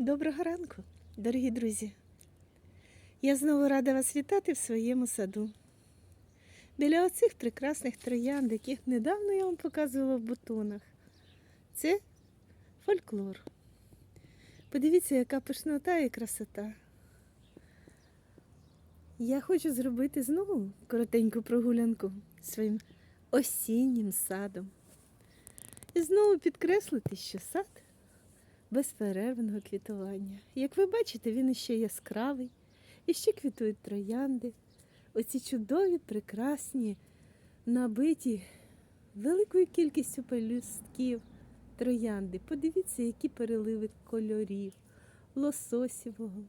Доброго ранку, дорогі друзі. Я знову рада вас вітати в своєму саду. Біля оцих прекрасних троянд, яких недавно я вам показувала в бутонах. Це фольклор. Подивіться, яка пишнота і красота. Я хочу зробити знову коротеньку прогулянку своїм осіннім садом. І знову підкреслити, що сад безперервного квітування. Як ви бачите, він іще яскравий, і ще квітують троянди. Оці чудові, прекрасні, набиті великою кількістю пелюстків троянди. Подивіться, які переливи кольорів, лососівого,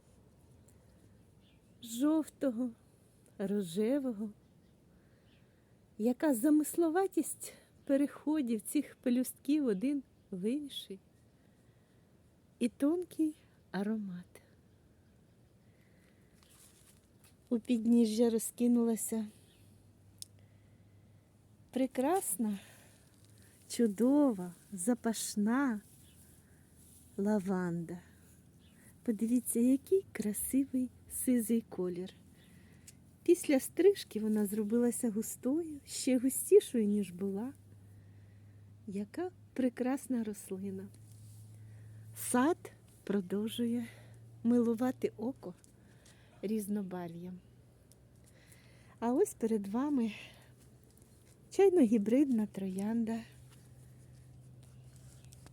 жовтого, рожевого. Яка замисловатість переходів цих пелюстків один в інший і тонкий аромат. У підніжжя розкинулася прекрасна, чудова, запашна лаванда. Подивіться, який красивий сизий колір. Після стрижки вона зробилася густою, ще густішою, ніж була. Яка прекрасна рослина. Сад продовжує милувати око різнобарв'ям. А ось перед вами чайно-гібридна троянда.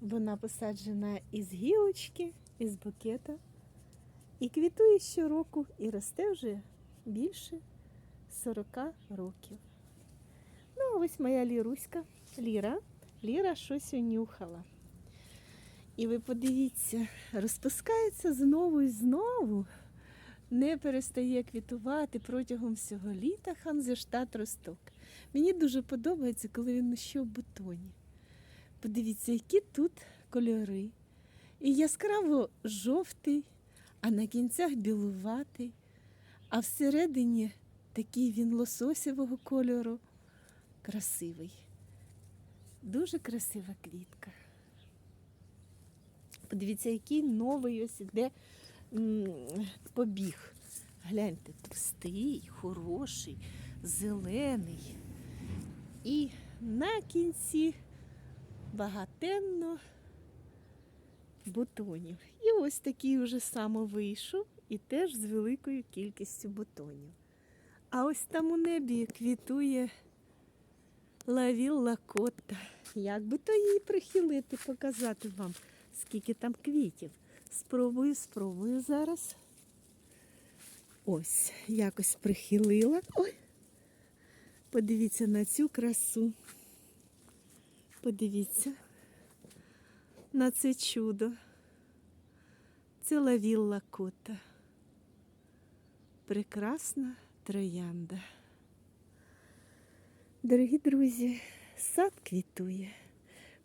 Вона посаджена із гілочки, із букета і квітує щороку і росте вже більше 40 років. Ну, а ось моя ліруська Ліра. Ліра щось унюхала. І ви подивіться, розпускається знову і знову, не перестає квітувати протягом всього літа ханзештат росток. Мені дуже подобається, коли він ще в бутоні. Подивіться, які тут кольори. І яскраво жовтий, а на кінцях білуватий, а всередині такий він лососєвого кольору. Красивий. Дуже красива квітка. Подивіться, який новий ось іде побіг. Гляньте, товстий, хороший, зелений. І на кінці багатенно бутонів. І ось такий вже само вийшов, і теж з великою кількістю бутонів. А ось там у небі квітує лавілла котта. Як би то її прихилити, показати вам, скільки там квітів. Спробую, спробую зараз. Ось, якось прихилила. Ой. Подивіться на цю красу. Подивіться на це чудо. Це лавілла кота. Прекрасна троянда. Дорогі друзі, сад квітує.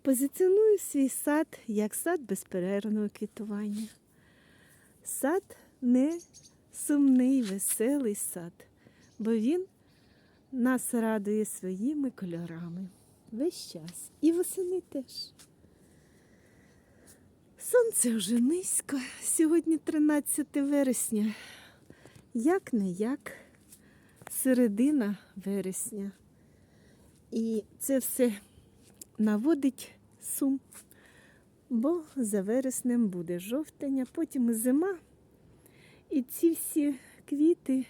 Позиціоную свій сад як сад безперервного квітування. Сад не сумний, веселий сад, бо він нас радує своїми кольорами весь час. І восени теж. Сонце вже низько. Сьогодні 13 вересня. Як не як середина вересня. І це все наводить сум, бо за вереснем буде жовтень, а потім зима. І ці всі квіти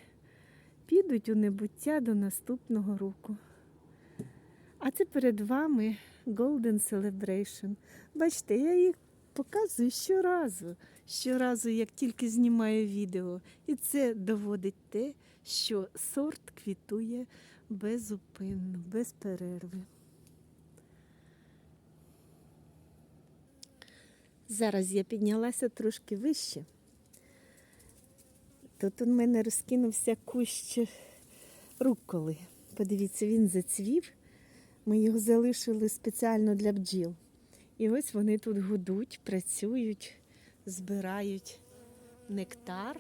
підуть у небуття до наступного року. А це перед вами Golden Celebration. Бачите, я їх показую щоразу, щоразу, як тільки знімаю відео. І це доводить те, що сорт квітує безупинно, без перерви. Зараз я піднялася трошки вище. Тут у мене розкинувся кущ руколи. Подивіться, він зацвів. Ми його залишили спеціально для бджіл. І ось вони тут гудуть, працюють, збирають нектар.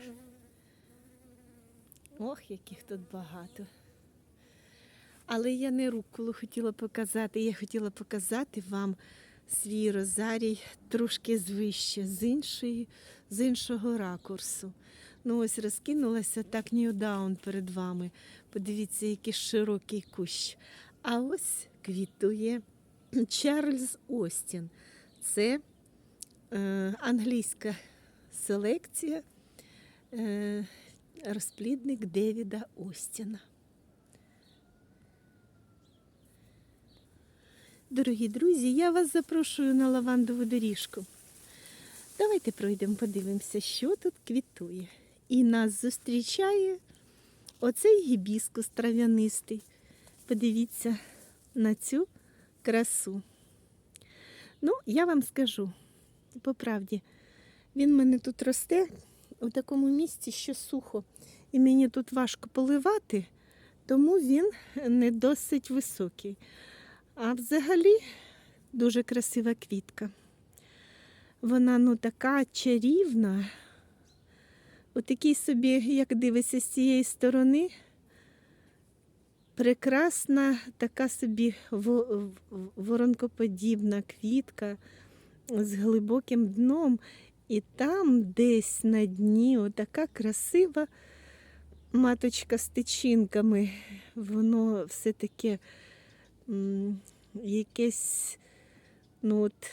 Ох, яких тут багато. Але я не руколу хотіла показати, я хотіла показати вам свій розарій трошки звище, з, іншої, з іншого ракурсу. Ну ось розкинулася так ньюдаун перед вами. Подивіться, який широкий кущ. А ось квітує Чарльз Остін. Це е, англійська селекція, е, розплідник Девіда Остіна. Дорогі друзі, я вас запрошую на лавандову доріжку. Давайте пройдемо, подивимося, що тут квітує. І нас зустрічає оцей гібіскус трав'янистий. Подивіться на цю красу. Ну, я вам скажу, по правді, він в мене тут росте у такому місці, що сухо, і мені тут важко поливати, тому він не досить високий. А взагалі дуже красива квітка. Вона ну така чарівна. Отакий собі, як дивишся з цієї сторони, прекрасна така собі воронкоподібна квітка з глибоким дном. І там десь на дні отака красива маточка з тичинками. Воно все таке якесь, ну от,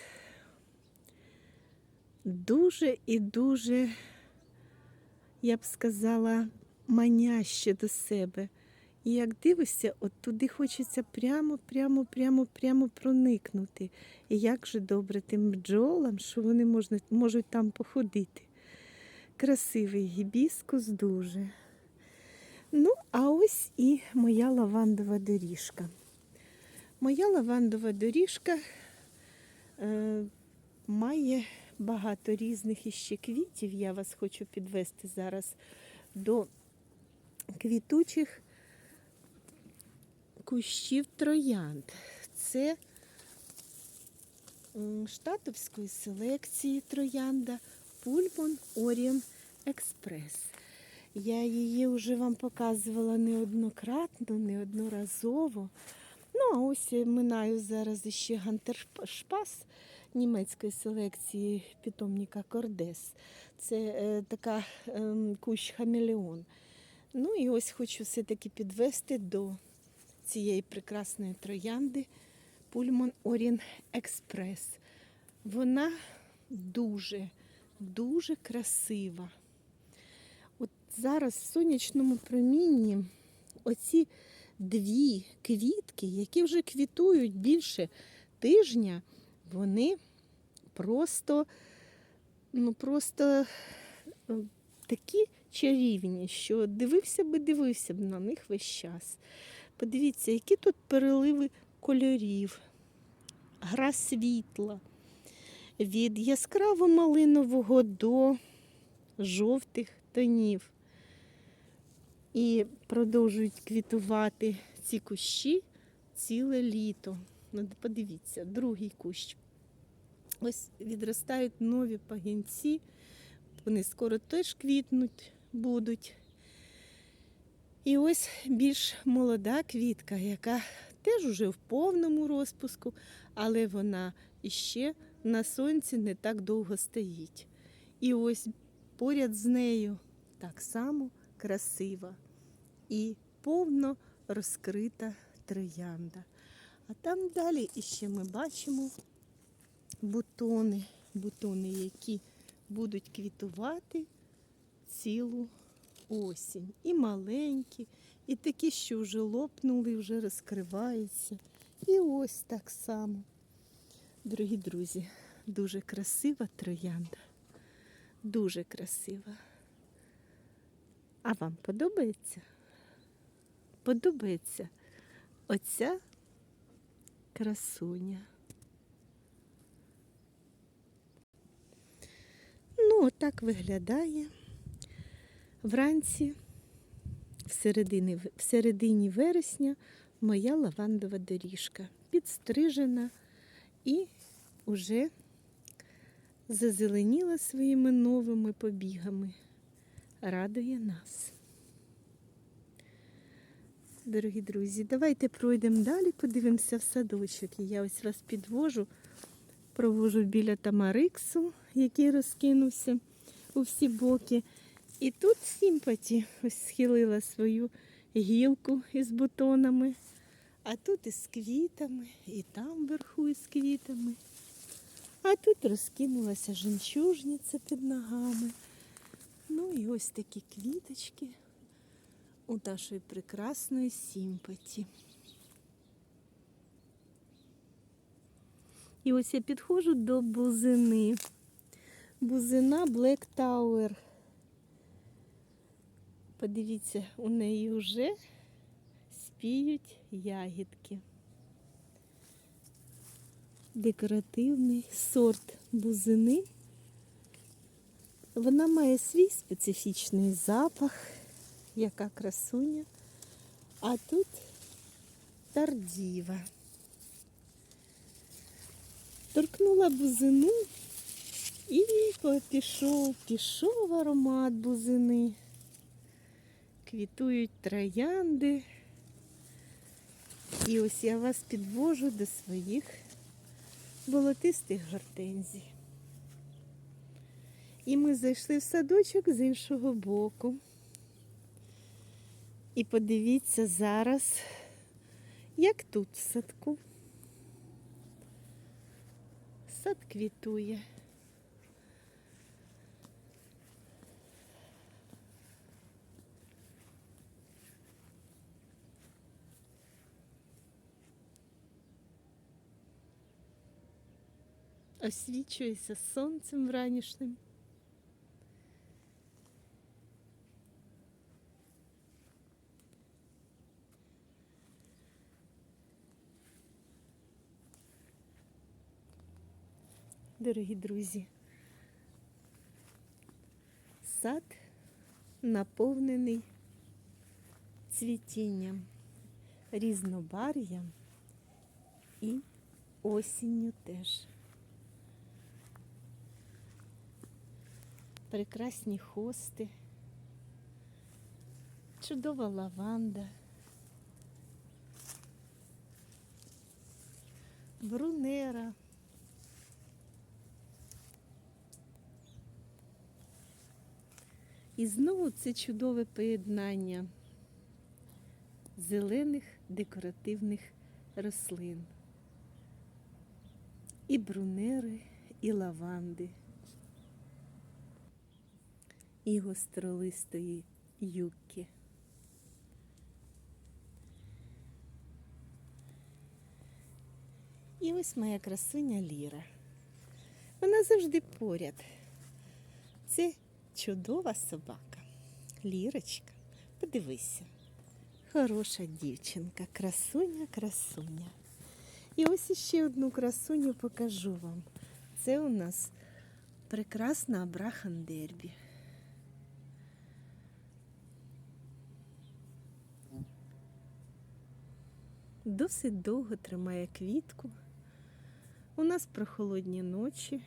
дуже і дуже, я б сказала, маняще до себе. І як дивишся, от туди хочеться прямо, прямо, прямо, прямо проникнути. І як же добре тим бджолам, що вони можна, можуть там походити. Красивий гібіскус дуже. Ну, а ось і моя лавандова доріжка. Моя лавандова доріжка е, має багато різних іще квітів. Я вас хочу підвести зараз до квітучих кущів троянд. Це штатовської селекції троянда Пульмон Оріон Експрес. Я її вже вам показувала неоднократно, неодноразово. Ну, а ось минаю зараз іще Гантершпас німецької селекції питомника Кордес. Це е, така ем, кущ хамелеон. Ну і ось хочу все-таки підвести до цієї прекрасної троянди Пульмон Орін Експрес. Вона дуже, дуже красива. От зараз в сонячному промінні оці дві квітки, які вже квітують більше тижня, вони просто, ну просто е, такі чарівні, що дивився би, дивився б на них весь час. Подивіться, які тут переливи кольорів, гра світла. Від яскраво малинового до жовтих тонів. І продовжують квітувати ці кущі ціле літо. Ну, подивіться, другий кущ. Ось відростають нові пагінці, вони скоро теж квітнуть будуть. І ось більш молода квітка, яка теж уже в повному розпуску, але вона іще на сонці не так довго стоїть. І ось поряд з нею так само красива і повно розкрита троянда. А там далі іще ми бачимо бутони, бутони, які будуть квітувати цілу осінь. І маленькі, і такі, що вже лопнули, вже розкриваються. І ось так само. Дорогі друзі, дуже красива троянда. Дуже красива. А вам подобається? Подобається оця красуня. Ну, отак виглядає вранці, в середині, вересня, моя лавандова доріжка. Підстрижена і уже зазеленіла своїми новими побігами. Радує нас. Дорогі друзі, давайте пройдемо далі, подивимося в садочок. І я ось вас підвожу Провожу біля Тамариксу, який розкинувся у всі боки. І тут Сімпаті ось схилила свою гілку із бутонами, а тут із квітами, і там вверху із квітами. А тут розкинулася жемчужниця під ногами. Ну і ось такі квіточки у нашої прекрасної сімпаті. І ось я підходжу до бузини. Бузина Black Tower. Подивіться, у неї вже спіють ягідки. Декоративний сорт бузини. Вона має свій специфічний запах, яка красуня. А тут тардіва. Торкнула бузину і пішов, пішов аромат бузини. Квітують троянди. І ось я вас підвожу до своїх болотистих гортензій. І ми зайшли в садочок з іншого боку. І подивіться зараз, як тут в садку. Сад квітує. Освічується сонцем вранішнім. Дорогі друзі, сад наповнений цвітінням, різнобар'ям і осінню теж. Прекрасні хости, чудова лаванда, брунера. І знову це чудове поєднання зелених декоративних рослин. І брунери, і лаванди, і гостролистої юбки. І ось моя красуня Ліра. Вона завжди поряд. Це чудова собака. Лірочка, подивися. Хороша дівчинка, красуня, красуня. І ось іще одну красуню покажу вам. Це у нас прекрасна Абрахан Дербі. Досить довго тримає квітку. У нас прохолодні ночі,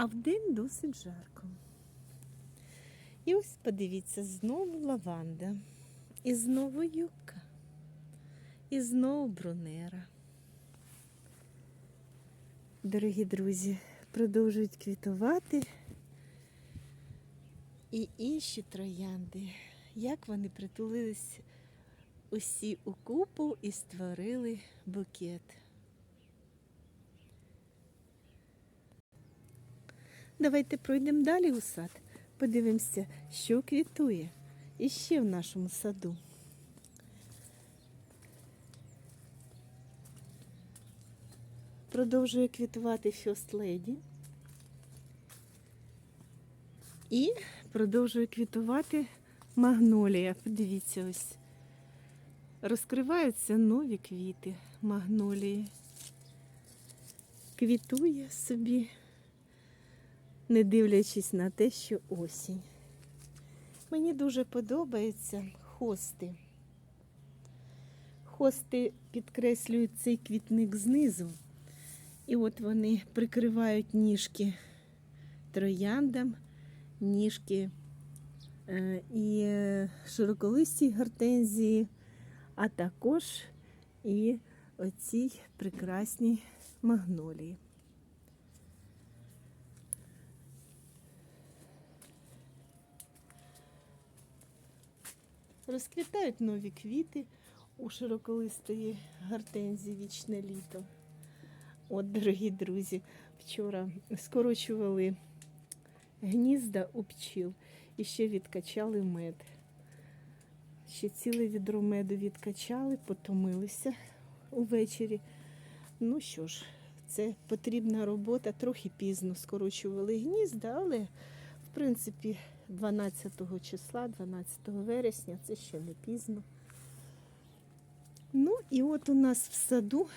а вдень досить жарко. І ось подивіться, знову лаванда, і знову юбка, і знову брунера. Дорогі друзі, продовжують квітувати і інші троянди, як вони притулились усі у купу і створили букет. Давайте пройдемо далі у сад, подивимося, що квітує іще в нашому саду. Продовжує квітувати First Lady. І продовжує квітувати магнолія. Подивіться ось. Розкриваються нові квіти магнолії. Квітує собі, не дивлячись на те, що осінь. Мені дуже подобаються хости. Хости підкреслюють цей квітник знизу. І от вони прикривають ніжки трояндам, ніжки е, і е, широколистій гортензії, а також і оцій прекрасній магнолії. Розквітають нові квіти у широколистої гортензії вічне літо. От, дорогі друзі, вчора скорочували гнізда у пчіл і ще відкачали мед. Ще ціле відро меду відкачали, потомилися увечері. Ну що ж, це потрібна робота, трохи пізно скорочували гнізда, але в принципі 12 числа, 12 вересня, це ще не пізно. Ну і от у нас в саду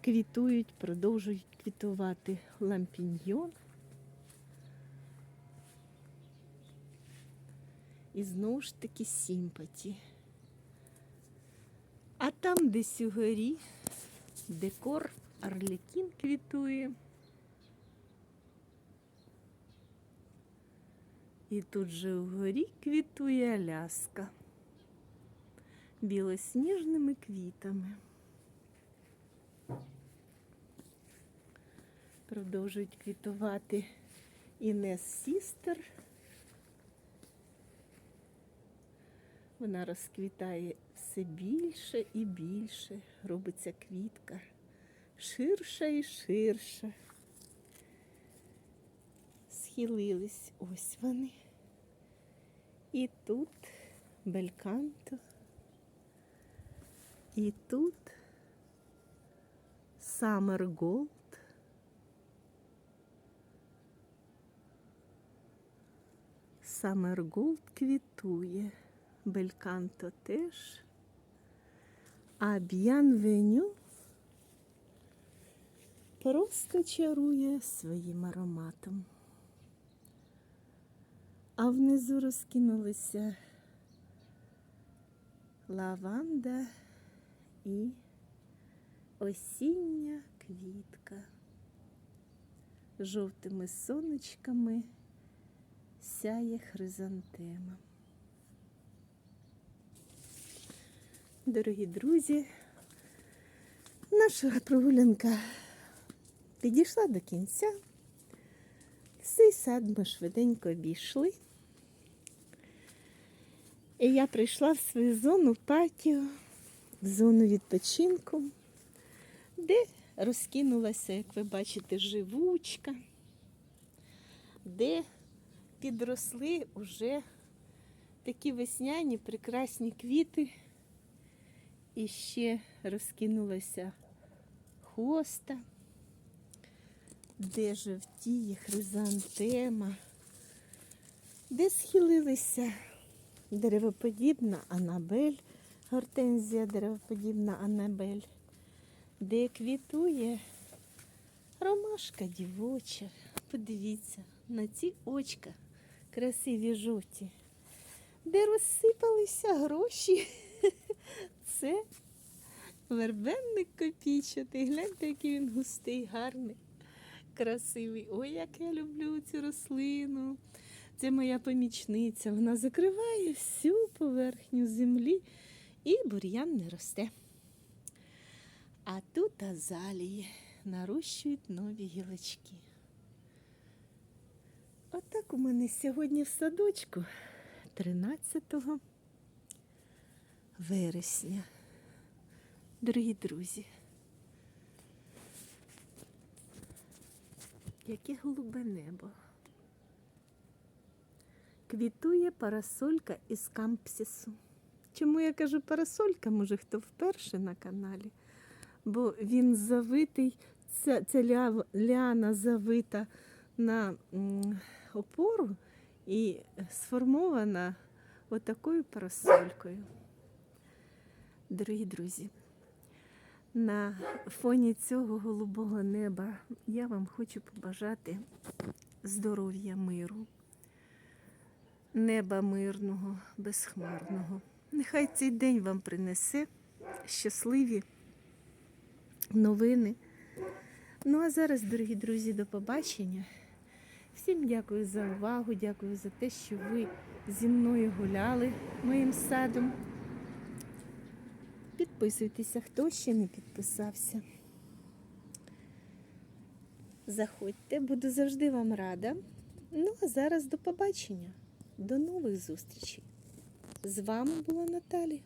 квітують, продовжують квітувати лампіньйон. І знову ж таки сімпаті. А там, десь угорі, декор Арлекін квітує. І тут же вгорі квітує Аляска білосніжними квітами. Продовжують квітувати Інес Сістер. Вона розквітає все більше і більше, робиться квітка ширша і ширша. Схилились ось вони. І тут бельканто. І тут Summer Gold. Summer Gold квітує. Бельканто теж. А Б'янвеню просто чарує своїм ароматом. А внизу розкинулися лаванда і осіння квітка. Жовтими сонечками сяє хризантема. Дорогі друзі, наша прогулянка підійшла до кінця. Цей сад ми швиденько обійшли. І я прийшла в свою зону патіо, в зону відпочинку, де розкинулася, як ви бачите, живучка, де підросли уже такі весняні прекрасні квіти. І ще розкинулася хоста, де жовтіє хризантема, де схилилися деревоподібна анабель, гортензія деревоподібна анабель, де квітує ромашка дівоча. Подивіться на ці очка красиві жовті, де розсипалися гроші. Це вербенник копійчатий. Гляньте, який він густий, гарний, красивий. Ой, як я люблю цю рослину. Це моя помічниця. Вона закриває всю поверхню землі і бур'ян не росте. А тут азалії нарощують нові гілочки. Отак у мене сьогодні в садочку 13 вересня. Дорогі друзі, яке голубе небо. Квітує парасолька із кампсісу. Чому я кажу парасолька, може хто вперше на каналі? Бо він завитий, ця, ця ля, ляна завита на опору і сформована отакою парасолькою. Дорогі друзі, на фоні цього голубого неба я вам хочу побажати здоров'я миру, неба мирного, безхмарного. Нехай цей день вам принесе щасливі новини. Ну а зараз, дорогі друзі, до побачення. Всім дякую за увагу, дякую за те, що ви зі мною гуляли моїм садом. Підписуйтеся, хто ще не підписався. Заходьте, буду завжди вам рада. Ну, а зараз до побачення. До нових зустрічей. З вами була Наталі.